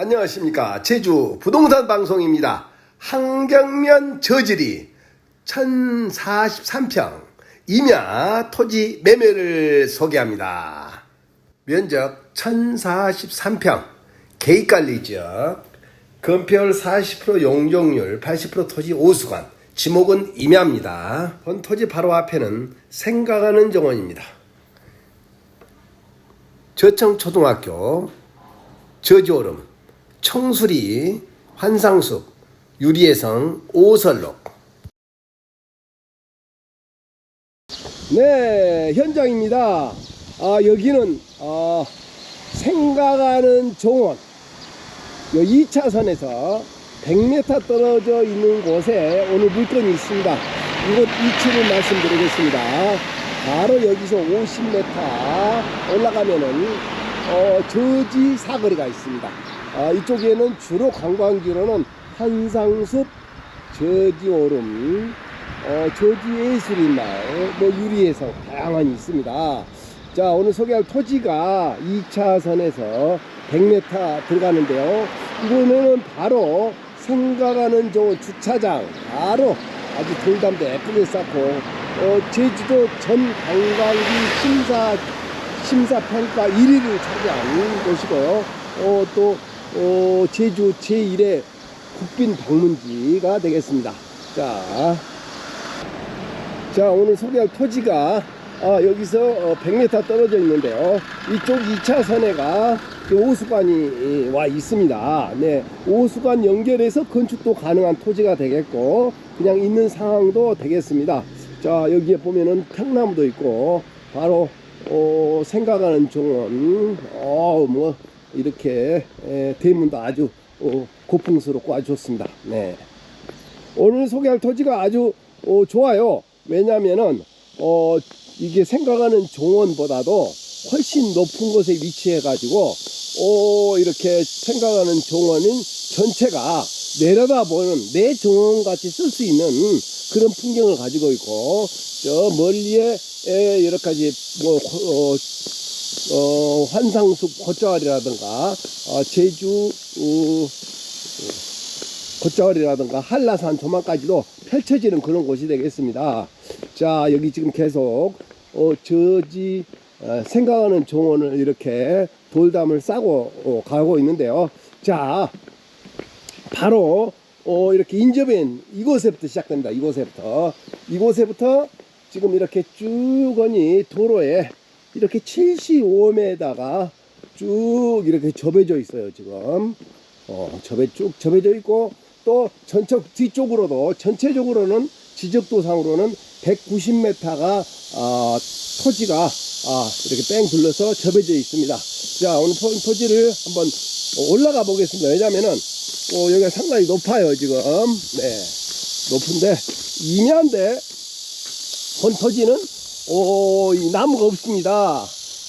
안녕하십니까. 제주 부동산 방송입니다. 한경면 저지리 1043평 임야 토지 매매를 소개합니다. 면적 1043평 계획관리 지역 건폐율 40% 용적률 80% 토지 오수관 지목은 임야입니다. 본 토지 바로 앞에는 생각하는 정원입니다. 저청초등학교 저지오름 청수리 환상숲 유리해성 오설록. 네 현장입니다. 아 여기는 어, 생각하는 정원. 요 2차선에서 100m 떨어져 있는 곳에 오늘 물건이 있습니다. 이곳 위치를 말씀드리겠습니다. 바로 여기서 50m 올라가면은 어, 저지 사거리가 있습니다 아, 이쪽에는 주로 관광지로는 한상숲, 저지오름, 어, 저지예술인마을, 뭐 유리해성 다양한 있습니다. 자 오늘 소개할 토지가 2차선에서 100m 들어가는데요. 이거는 바로 생각하는 저 주차장 바로 아주 돌담도 예쁘게 쌓고 어, 제주도 전 관광지 심사 심사평가 1위를 차지한 곳이고요. 어, 또 어, 제주 제1의 국빈 방문지가 되겠습니다. 자, 자 오늘 소개할 토지가 아, 여기서 어, 100m 떨어져 있는데요. 이쪽 2차선에가 오수관이 와 있습니다. 네, 오수관 연결해서 건축도 가능한 토지가 되겠고 그냥 있는 상황도 되겠습니다. 자 여기에 보면은 평나무도 있고 바로 어, 생각하는 정원 어뭐 이렇게 에, 대문도 아주 어, 고풍스럽고 아주 좋습니다. 네. 오늘 소개할 토지가 아주 어, 좋아요. 왜냐면은 어, 이게 생각하는 정원보다도 훨씬 높은 곳에 위치해 가지고 어, 이렇게 생각하는 정원은 전체가 내려다보는 내 정원 같이 쓸 수 있는 그런 풍경을 가지고 있고 저 멀리에 에, 여러 가지 뭐 어, 어, 환상숲 콧자왈이라든가 어, 제주 어, 콧자왈이라든가 한라산 조망까지도 펼쳐지는 그런 곳이 되겠습니다. 자 여기 지금 계속 어, 저지 어, 생각하는 정원을 이렇게 돌담을 싸고 어, 가고 있는데요. 자 바로 어, 이렇게 인접인 이곳에부터 시작됩니다. 이곳에부터 이곳에부터 지금 이렇게 쭉 거니 도로에 이렇게 75m에다가 쭉 이렇게 접해져 있어요 지금 어, 접해 쭉 접해져 있고 또 전적 뒤쪽으로도 전체적으로는 지적도상으로는 190m가 아, 토지가 아, 이렇게 뺑 둘러서 접해져 있습니다. 자 오늘 토, 토지를 한번 올라가 보겠습니다. 왜냐면은 어, 여기가 상당히 높아요 지금 네 높은데 임야인데 본 토지는 오, 이 나무가 없습니다.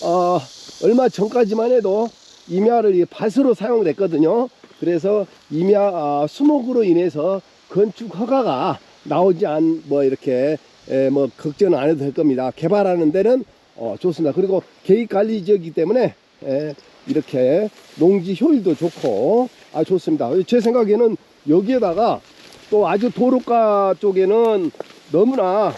어, 얼마 전까지만 해도 임야를 이 밭으로 사용됐거든요. 그래서 임야 아, 수목으로 인해서 건축 허가가 나오지 않, 뭐 이렇게 에, 뭐 걱정은 안 해도 될 겁니다. 개발하는 데는 어, 좋습니다. 그리고 계획 관리 지역이기 때문에 에, 이렇게 농지 효율도 좋고 아 좋습니다. 제 생각에는 여기에다가 또 아주 도로가 쪽에는 너무나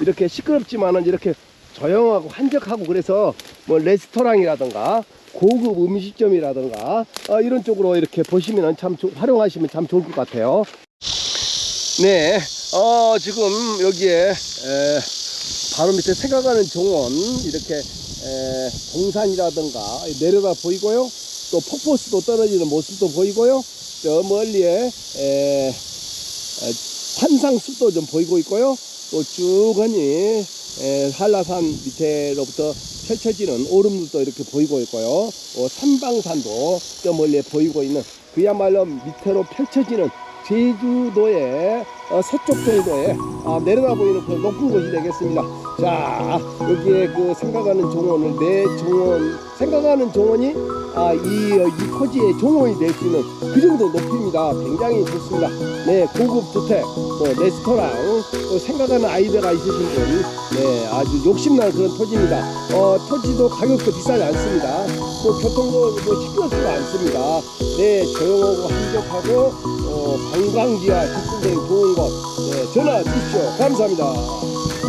이렇게 시끄럽지만은 이렇게 조용하고 한적하고 그래서 뭐 레스토랑이라든가 고급 음식점이라든가 어, 이런 쪽으로 이렇게 보시면은 참 조- 활용하시면 참 좋을 것 같아요. 네, 어, 지금 여기에 에, 바로 밑에 생각하는 정원 이렇게 에, 동산이라든가 내려다 보이고요. 또 폭포수도 떨어지는 모습도 보이고요. 저 멀리에 에, 에, 환상숲도 좀 보이고 있고요. 또 쭉하니 에, 한라산 밑에로부터 펼쳐지는 오름들도 이렇게 보이고 있고요. 어, 삼방산도 저 멀리에 보이고 있는 그야말로 밑으로 펼쳐지는 제주도의 어, 서쪽 정도에 아, 내려다 보이는 그 높은 곳이 되겠습니다. 자 여기에 그 생각하는 정원을 내 정원 생각하는 정원이 아, 이, 어, 이 토지의 정원이 될 수 있는 그 정도 높이입니다. 굉장히 좋습니다. 네, 고급 주택, 뭐 레스토랑, 또 생각하는 아이디어가 있으신 분, 네, 아주 욕심나는 그런 토지입니다. 어, 토지도 가격도 비싸지 않습니다. 뭐 교통도 뭐 시끄럽지도 않습니다. 네, 조용하고 한적하고 어, 관광지와 접근되기 좋은 곳. 네, 전화 주십시오. 감사합니다.